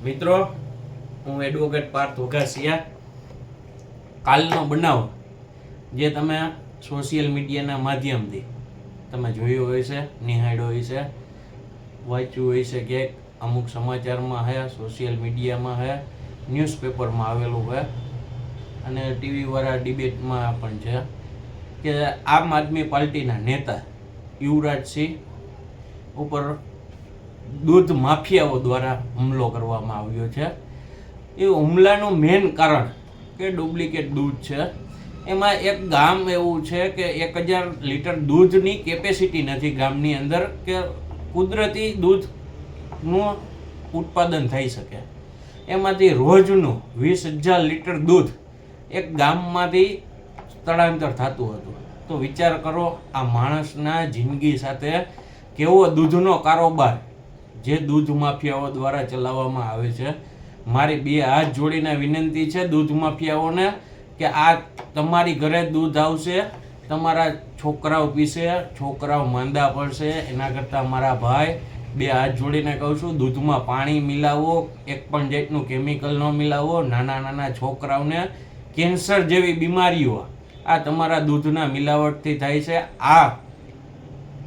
મિત્રો, હું એડવોકેટ પાર્થ વઘાસિયા કાલનો બનાવ જે તમે સોશિયલ મીડિયાના માધ્યમથી તમે જોયું હોય છે, નિહાળ્યો હોય છે, વાંચ્યું હોય છે કે અમુક સમાચારમાં હે સોશિયલ મીડિયામાં હે ન્યૂઝપેપરમાં આવેલું હોય અને ટીવીવાળા ડિબેટમાં પણ છે કે આમ આદમી પાર્ટીના નેતા યુવરાજસિંહ ઉપર દૂધ માફિયાઓ દ્વારા હુમલો કરવામાં આવ્યો છે. એ હુમલાનું મેઇન કારણ કે ડુપ્લિકેટ દૂધ છે. એમાં એક ગામ એવું છે કે એક હજાર લીટર દૂધની કેપેસિટી નથી ગામની અંદર કે કુદરતી દૂધનું ઉત્પાદન થઈ શકે. એમાંથી રોજનું વીસ હજાર લીટર દૂધ એક ગામમાંથી સ્થળાંતર થતું હતું. તો વિચાર કરો, આ માણસના જિંદગી સાથે કેવો દૂધનો કારોબાર જે દૂધ માફિયાઓ દ્વારા ચલાવવામાં આવે છે, મારી બે હાથ જોડીને વિનંતી છે દૂધ માફિયાઓને કે આ તમારી ઘરે દૂધ આવશે, તમારા છોકરાઓ પીશે, છોકરાઓ માંદા પડશે, એના કરતાં મારા ભાઈ બે હાથ જોડીને કહું છું, દૂધમાં પાણી મિલાવો, એક પણ જેટનું કેમિકલ ન મિલાવો, નાના નાના છોકરાઓને કેન્સર જેવી બીમારીઓ આ તમારા દૂધના મિલાવટથી થાય છે. આ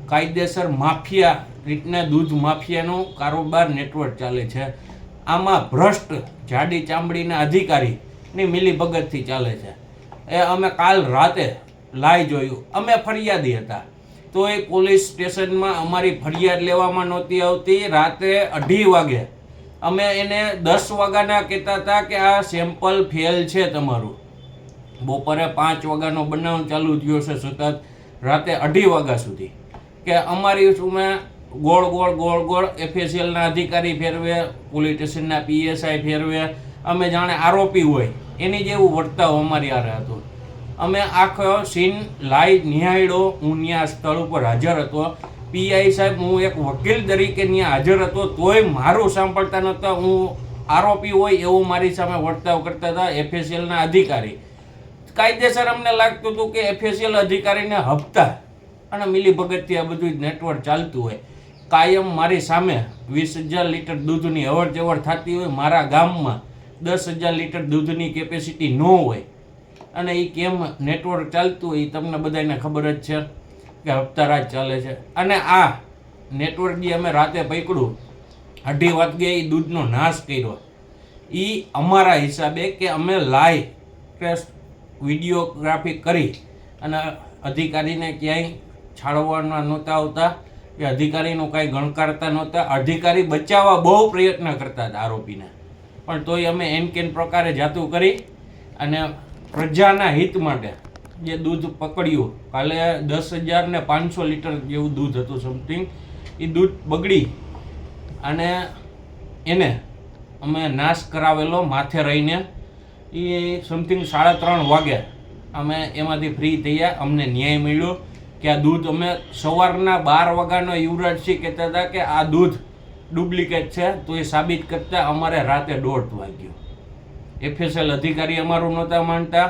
કાયદેસર માફિયા રીતના દૂધ માફિયાનો કારોબાર નેટવર્ક ચાલે છે. આમાં ભ્રષ્ટ જાડી ચામડીના અધિકારીની મિલીભગતથી ચાલે છે. એ અમે કાલ રાતે લાઈ જોયું. અમે ફરિયાદી હતા. તો એ પોલીસ સ્ટેશનમાં અમારી ફરિયાદ લેવામાં નહોતી આવતી. રાતે અઢી વાગે અમે એને દસ વાગ્યાના કહેતા હતા કે આ સેમ્પલ ફેલ છે તમારું. બપોરે પાંચ વાગ્યાનો બનાવ ચાલુ થયો છે સતત. રાતે અઢી વાગ્યા સુધી. કે અમારી સુમે ગોળ ગોળ ગોળ ગોળ એફએસએલના અધિકારી ફેરવે પોલીસ સ્ટેશનના પીએસઆઈ ફેરવે. અમે જાણે આરોપી હોય. એની જેવું વર્તાવ અમારી આરે હતું. અમે આખો સીન લાઈવ નિહાળ્યો. હું ત્યાં સ્થળ ઉપર હાજર હતો. પીઆઈ સાહેબ, હું એક વકીલ તરીકે ત્યાં હાજર હતો. તોય મારું સાંભળતા નહોતા હું આરોપી હોય એવું મારી સામે વર્તાવ કરતા હતા એફએસએલના અધિકારી. કાયદેસર અમને લાગતું હતું કે એફએસએલ અધિકારીને હપ્તા. અને મિલીભગતથી આ બધું નેટવર્ક ચાલતું હોય. કાયમ મારી સામે વીસ હજાર લીટર દૂધની અવર જવર થતી હોય, મારા ગામમાં દસ હજાર લીટર દૂધની કેપેસિટી ન હોય. અને એ કેમ નેટવર્ક ચાલતું હોય એ તમને બધાને ખબર જ છે કે હપ્તા રાજ ચાલે છે. અને આ નેટવર્ક જે અમે રાતે પકડ્યું, અઢી વાગે એ દૂધનો નાશ કર્યો. એ અમારા હિસાબે કે અમે લાઈવ કે વિડીયોગ્રાફી કરી અને અધિકારીને ક્યાંય છાળવાના નહોતા આવતા. કે અધિકારીનું કાંઈ ગણકારતા નહોતા. અધિકારી બચાવવા બહુ પ્રયત્ન કરતા હતા આરોપીને. પણ તોય અમે એમ કેન પ્રકારે જાતું કરી અને પ્રજાના હિત માટે જે દૂધ પકડ્યું, કાલે દસ હજાર ને પાંચસો લીટર જેવું દૂધ હતું સમથિંગ એ દૂધ બગડી અને એને અમે નાશ કરાવેલો માથે રહીને. એ સમથિંગ સાડા ત્રણ વાગે અમે એમાંથી ફ્રી થયા. અમને ન્યાય મળ્યો. કે આ દૂધ અમે સવારના બાર વાગ્યાનો યુવરાજસિંહ કહેતા હતા કે આ દૂધ ડુપ્લિકેટ છે, તો એ સાબિત કરતા અમારે રાતે દોઢ વાગ્યો. એફએસએલ અધિકારી અમારું નહોતા માનતા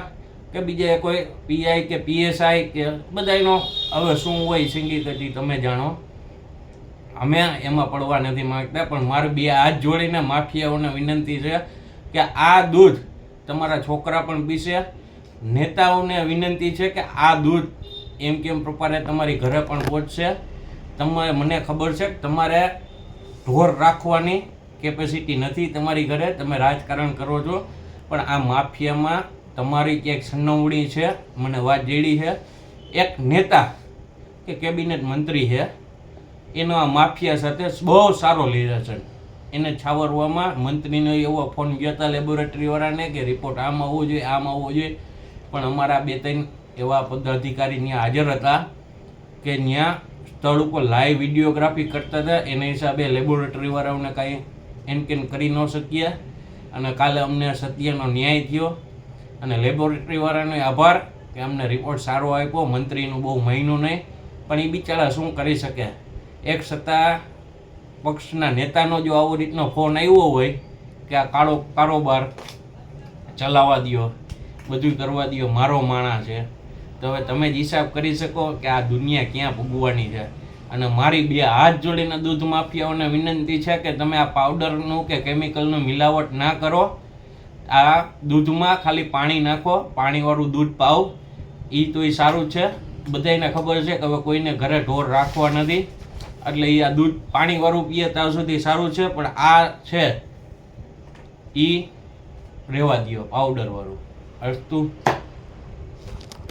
કે બીજા કોઈ પીઆઈ કે પીએસઆઈ કે બધાનો હવે શું હોય સંગીતથી તમે જાણો. અમે એમાં પડવા નથી માંગતા, પણ મારે બે હાથ જોડીને માફિયાઓને વિનંતી છે કે આ દૂધ તમારા છોકરા પણ પીશે. નેતાઓને વિનંતી છે કે આ દૂધ એમ કેમ પ્રકારે તમારી ઘરે પણ પહોંચશે તમે મને ખબર છે કે તમારે ઢોર રાખવાની કેપેસિટી નથી તમારી ઘરે, તમે રાજકારણ કરો છો. પણ આ માફિયામાં તમારી ક્યાંક સન્નવણી છે, મને વાત જેડી છે. એક નેતા કે કેબિનેટ મંત્રી છે, એનો આ માફિયા સાથે બહુ સારો રિલેશન એને છાવરવામાં મંત્રીનો એવો ફોન ગયો હતા લેબોરેટરીવાળાને કે રિપોર્ટ આમ આવવો જોઈએ, આમ આવવો જોઈએ. પણ અમારા બે ત્રણ એવા પદાધિકારી ત્યાં હાજર હતા કે ત્યાં સ્થળ ઉપર લાઈવ વિડીયોગ્રાફી કરતા હતા. એના હિસાબે લેબોરેટરીવાળાઓને કાંઈ એનકેન કરી ન શકીએ અને કાલે અમને સત્યનો ન્યાય થયો. અને લેબોરેટરીવાળાનો આભાર કે અમને રિપોર્ટ સારો આપ્યો. મંત્રીનું બહુ મહિનો નહીં. પણ એ બિચારા શું કરી શકે? એક સત્તા પક્ષના નેતાનો જો આવો રીતનો ફોન આવ્યો હોય કે આ કાળો કારોબાર ચલાવવા દ્યો બધું કરવા દ્યો, મારો માણા છે. તો હવે તમે જ હિસાબ કરી શકો કે આ દુનિયા ક્યાં પૂગવાની છે. અને મારી બે હાથ જોડીને દૂધ માફિયાઓને વિનંતી છે કે તમે આ પાવડરનું કે કેમિકલનું મિલાવટ ના કરો. આ દૂધમાં ખાલી પાણી નાખો, પાણીવાળું દૂધ પાવ. એ તો એ સારું છે. બધાને ખબર છે કે હવે કોઈને ઘરે ઢોર રાખવા નથી. એટલે એ આ દૂધ પાણીવાળું પીએ ત્યાં સુધી સારું છે, પણ આ છે એ રહેવા દ્યો પાવડરવાળું અસ્તુ